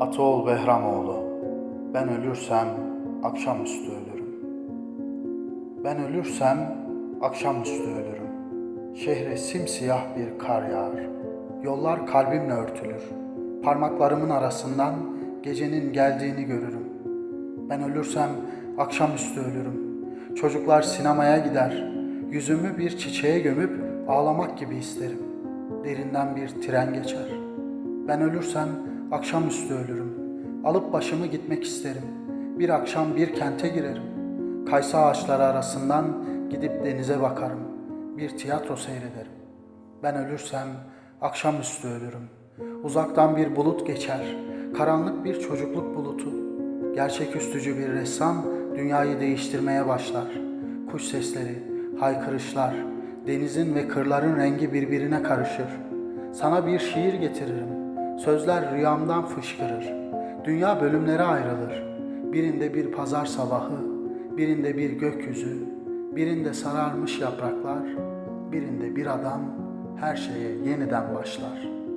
Ataoğlu Behramoğlu Ben ölürsem akşamüstü ölürüm. Ben ölürsem akşamüstü ölürüm. Şehre simsiyah bir kar yağar. Yollar kalbimle örtülür. Parmaklarımın arasından gecenin geldiğini görürüm. Ben ölürsem akşamüstü ölürüm. Çocuklar sinemaya gider. Yüzümü bir çiçeğe gömüp ağlamak gibi isterim. Derinden bir tren geçer. Ben ölürsem akşamüstü ölürüm. Alıp başımı gitmek isterim. Bir akşam bir kente girerim. Kayısı ağaçları arasından gidip denize bakarım. Bir tiyatro seyrederim. Ben ölürsem akşamüstü ölürüm. Uzaktan bir bulut geçer. Karanlık bir çocukluk bulutu. Gerçeküstücü bir ressam dünyayı değiştirmeye başlar. Kuş sesleri, haykırışlar, denizin ve kırların rengi birbirine karışır. Sana bir şiir getiririm. Sözler rüyamdan fışkırır. Dünya bölümlere ayrılır. Birinde bir pazar sabahı, birinde bir gökyüzü, birinde sararmış yapraklar, birinde bir adam her şeye yeniden başlar.''